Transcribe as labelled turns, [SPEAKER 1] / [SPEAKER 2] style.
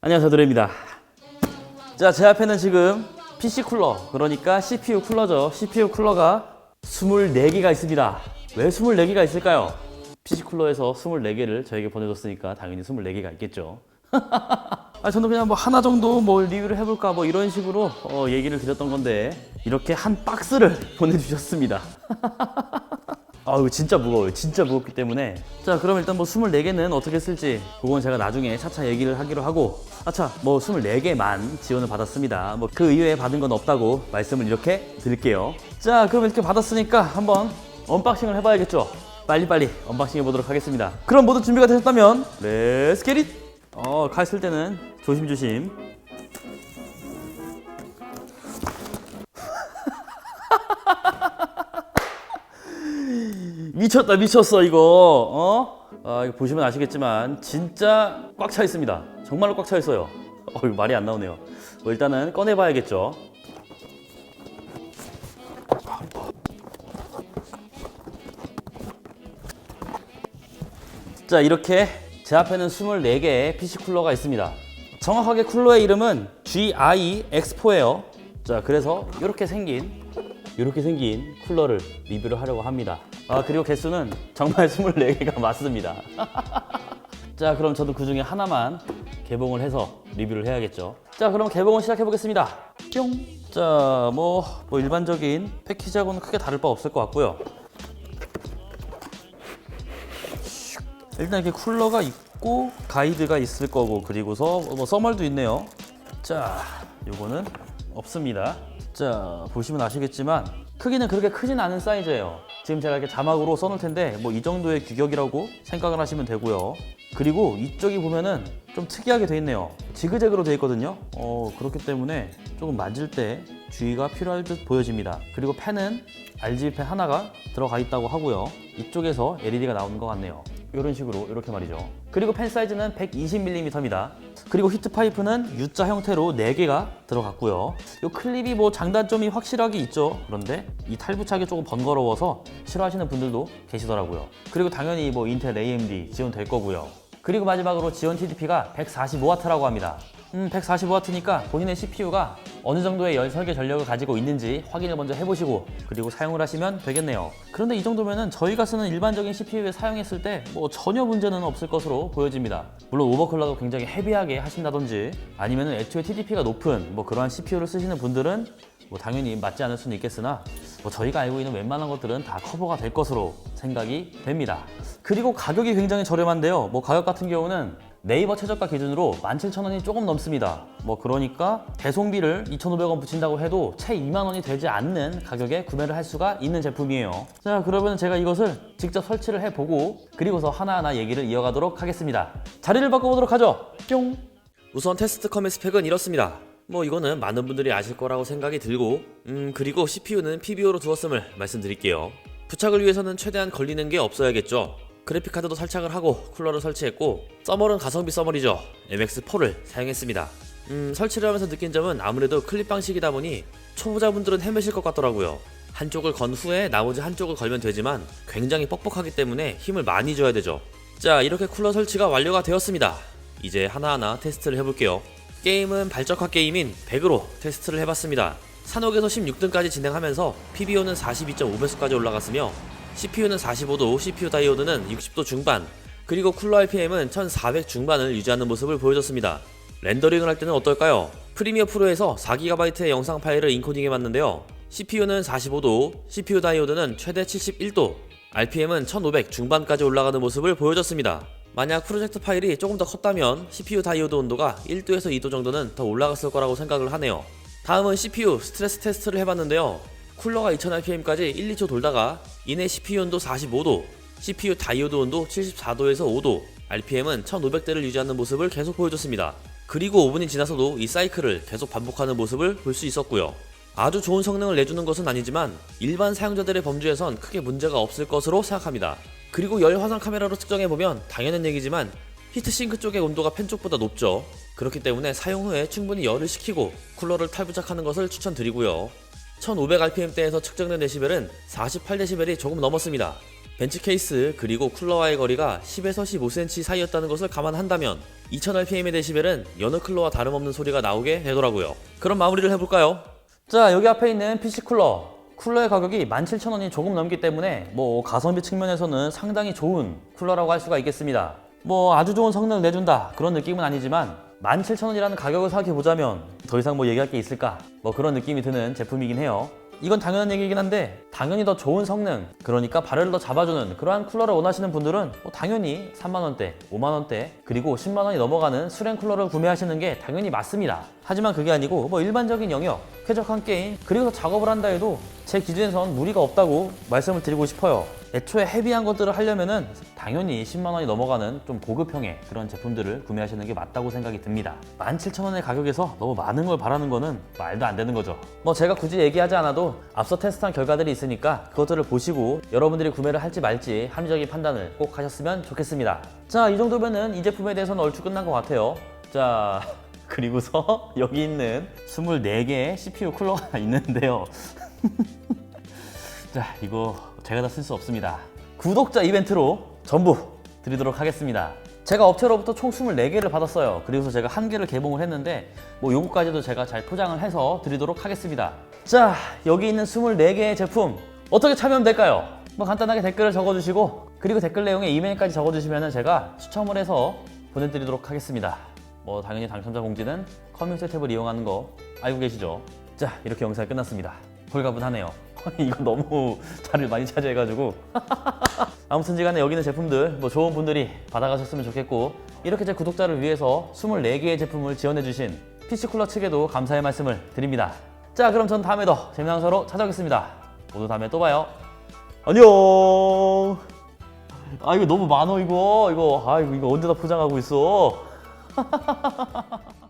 [SPEAKER 1] 안녕하세요 드레입니다. 자 제 앞에는 지금 PC 쿨러 그러니까 CPU 쿨러죠. CPU 쿨러가 24개가 있습니다. 왜 24개가 있을까요? PC 쿨러에서 24개를 저에게 보내줬으니까 당연히 24개가 있겠죠. 아, 저는 그냥 뭐 하나 정도 뭐 리뷰를 해볼까 뭐 이런 식으로 어, 얘기를 드렸던 건데 이렇게 한 박스를 보내주셨습니다 아 이거 진짜 무거워요. 진짜 무겁기 때문에. 자 그럼 일단 뭐 24개는 어떻게 쓸지 그건 제가 나중에 차차 얘기를 하기로 하고. 아차 뭐 24개만 지원을 받았습니다. 뭐 그 이외에 받은 건 없다고 말씀을 이렇게 드릴게요. 자 그럼 이렇게 받았으니까 한번 언박싱을 해봐야겠죠? 빨리빨리 언박싱 해보도록 하겠습니다. 그럼 모두 준비가 되셨다면 렛츠 겟잇 어 칼 쓸 때는 조심조심 미쳤다 미쳤어 이거. 어? 아, 이거 보시면 아시겠지만 진짜 꽉 차 있습니다. 정말로 꽉 차 있어요. 어 말이 안 나오네요. 뭐 일단은 꺼내 봐야겠죠? 자 이렇게 제 앞에는 24개의 PC 쿨러가 있습니다. 정확하게 쿨러의 이름은 GI X4예요. 자 그래서 이렇게 생긴 이렇게 생긴 쿨러를 리뷰를 하려고 합니다 아 그리고 개수는 정말 24개가 맞습니다. 자 그럼 저도 그 중에 하나만 개봉을 해서 리뷰를 해야겠죠. 자 그럼 개봉을 시작해 보겠습니다. 뿅 자 뭐 뭐 일반적인 패키지하고는 크게 다를 바 없을 것 같고요. 일단 이렇게 쿨러가 있고 가이드가 있을 거고 그리고서 뭐 써멀도 있네요. 자 요거는 없습니다. 자 보시면 아시겠지만 크기는 그렇게 크진 않은 사이즈예요 지금 제가 이렇게 자막으로 써놓을 텐데 뭐 이 정도의 규격이라고 생각을 하시면 되고요. 그리고 이쪽이 보면은 좀 특이하게 돼 있네요. 지그재그로 돼 있거든요. 어 그렇기 때문에 조금 만질 때 주의가 필요할 듯 보여집니다. 그리고 펜은 RGB 펜 하나가 들어가 있다고 하고요. 이쪽에서 LED가 나오는 것 같네요 이런 식으로 이렇게 말이죠. 그리고 펜 사이즈는 120mm입니다. 그리고 히트 파이프는 U자 형태로 4개가 들어갔고요. 이 클립이 뭐 장단점이 확실하게 있죠. 그런데 이 탈부착이 조금 번거로워서 싫어하시는 분들도 계시더라고요. 그리고 당연히 뭐 인텔 AMD 지원될 거고요. 그리고 마지막으로 지원 TDP가 145W라고 합니다 음, 145W니까 본인의 CPU가 어느 정도의 열 설계 전력을 가지고 있는지 확인을 먼저 해보시고 그리고 사용을 하시면 되겠네요. 그런데 이 정도면은 저희가 쓰는 일반적인 CPU에 사용했을 때 뭐 전혀 문제는 없을 것으로 보여집니다. 물론 오버클럭을 굉장히 헤비하게 하신다든지 아니면은 애초에 TDP가 높은 뭐 그러한 CPU를 쓰시는 분들은 뭐 당연히 맞지 않을 수는 있겠으나 뭐 저희가 알고 있는 웬만한 것들은 다 커버가 될 것으로 생각이 됩니다. 그리고 가격이 굉장히 저렴한데요. 뭐 가격 같은 경우는 네이버 최저가 기준으로 17,000원이 조금 넘습니다. 뭐 그러니까 배송비를 2,500원 붙인다고 해도 채 2만 원이 되지 않는 가격에 구매를 할 수가 있는 제품이에요. 자, 그러면 제가 이것을 직접 설치를 해보고 그리고서 하나하나 얘기를 이어가도록 하겠습니다. 자리를 바꿔보도록 하죠. 뿅.
[SPEAKER 2] 우선 테스트 컴의 스펙은 이렇습니다. 뭐 이거는 많은 분들이 아실 거라고 생각이 들고 음 그리고 CPU는 PBO로 두었음을 말씀드릴게요. 부착을 위해서는 최대한 걸리는 게 없어야겠죠. 그래픽 카드도 설착을 하고 쿨러를 설치했고 써멀은 가성비 써멀이죠. MX4를 사용했습니다. 음 설치를 하면서 느낀 점은 아무래도 클립 방식이다 보니 초보자분들은 헤매실 것 같더라고요. 한쪽을 건 후에 나머지 한쪽을 걸면 되지만 굉장히 뻑뻑하기 때문에 힘을 많이 줘야 되죠. 자 이렇게 쿨러 설치가 완료가 되었습니다. 이제 하나하나 테스트를 해볼게요. 게임은 발적화 게임인 100으로 테스트를 해봤습니다. 산옥에서 16등까지 진행하면서 PBO는 42.5배수까지 올라갔으며 CPU는 45도, CPU 다이오드는 60도 중반, 그리고 쿨러 RPM은 1400 중반을 유지하는 모습을 보여줬습니다. 렌더링을 할 때는 어떨까요? 프리미어 프로에서 4GB의 영상 파일을 인코딩해 봤는데요. CPU는 45도, CPU 다이오드는 최대 71도, RPM은 1500 중반까지 올라가는 모습을 보여줬습니다. 만약 프로젝트 파일이 조금 더 컸다면 CPU 다이오드 온도가 1도에서 2도 정도는 더 올라갔을 거라고 생각을 하네요. 다음은 CPU 스트레스 테스트를 해봤는데요. 쿨러가 2000rpm까지 1, 2초 돌다가 이내 CPU 온도 45도, CPU 다이오드 온도 74도에서 5도, RPM은 1500대를 유지하는 모습을 계속 보여줬습니다. 그리고 5분이 지나서도 이 사이클을 계속 반복하는 모습을 볼 수 있었고요. 아주 좋은 성능을 내주는 것은 아니지만 일반 사용자들의 범주에선 크게 문제가 없을 것으로 생각합니다. 그리고 열 화상 카메라로 측정해보면 당연한 얘기지만 히트싱크 쪽의 온도가 팬 쪽보다 높죠. 그렇기 때문에 사용 후에 충분히 열을 식히고 쿨러를 탈부착하는 것을 추천드리고요. 1500rpm대에서 측정된 데시벨은 48데시벨이 조금 넘었습니다. 벤치 케이스 그리고 쿨러와의 거리가 10에서 15cm 사이였다는 것을 감안한다면 2000rpm의 데시벨은 여느 쿨러와 다름없는 소리가 나오게 되더라고요. 그럼 마무리를 해볼까요?
[SPEAKER 1] 자 여기 앞에 있는 PC 쿨러 쿨러의 가격이 17,000원이 조금 넘기 때문에 뭐 가성비 측면에서는 상당히 좋은 쿨러라고 할 수가 있겠습니다 뭐 아주 좋은 성능을 내준다 그런 느낌은 아니지만 17,000원이라는 가격을 생각해 보자면 더 이상 뭐 얘기할 게 있을까? 뭐 그런 느낌이 드는 제품이긴 해요. 이건 당연한 얘기긴 한데 당연히 더 좋은 성능 그러니까 발열을 더 잡아주는 그러한 쿨러를 원하시는 분들은 뭐 당연히 3만원대 5만원대 그리고 10만원이 넘어가는 수랭 쿨러를 구매하시는 게 당연히 맞습니다. 하지만 그게 아니고 뭐 일반적인 영역 쾌적한 게임 그리고 작업을 한다 해도 제 기준에선 무리가 없다고 말씀을 드리고 싶어요 애초에 헤비한 것들을 하려면은 당연히 10만 원이 넘어가는 좀 고급형의 그런 제품들을 구매하시는 게 맞다고 생각이 듭니다. 17,000원의 가격에서 너무 많은 걸 바라는 거는 말도 안 되는 거죠. 뭐 제가 굳이 얘기하지 않아도 앞서 테스트한 결과들이 있으니까 그것들을 보시고 여러분들이 구매를 할지 말지 합리적인 판단을 꼭 하셨으면 좋겠습니다. 자 이 정도면은 이 제품에 대해서는 얼추 끝난 것 같아요. 자 그리고서 여기 있는 24개의 CPU 쿨러가 있는데요. 자 이거 제가 다 쓸 수 없습니다. 구독자 이벤트로 전부 드리도록 하겠습니다. 제가 업체로부터 총 24개를 받았어요. 그리고서 제가 한 개를 개봉을 했는데 뭐 요거까지도 제가 잘 포장을 해서 드리도록 하겠습니다. 자 여기 있는 24개의 제품 어떻게 참여하면 될까요? 뭐 간단하게 댓글을 적어주시고 그리고 댓글 내용에 이메일까지 적어주시면 제가 추첨을 해서 보내드리도록 하겠습니다. 뭐 당연히 당첨자 공지는 커뮤니티 탭을 이용하는 거 알고 계시죠? 자 이렇게 영상이 끝났습니다. 홀가분하네요 이거 너무 자리를 많이 차지해가지고. 아무튼 간에 여기 있는 제품들 뭐 좋은 분들이 받아가셨으면 좋겠고 이렇게 제 구독자를 위해서 24개의 제품을 지원해주신 PC쿨러 측에도 감사의 말씀을 드립니다. 자 그럼 전 다음에 더 재미난 영상으로 찾아오겠습니다. 모두 다음에 또 봐요. 안녕! 아 이거 너무 많어 이거. 이거 아 이거 이거 언제 다 포장하고 있어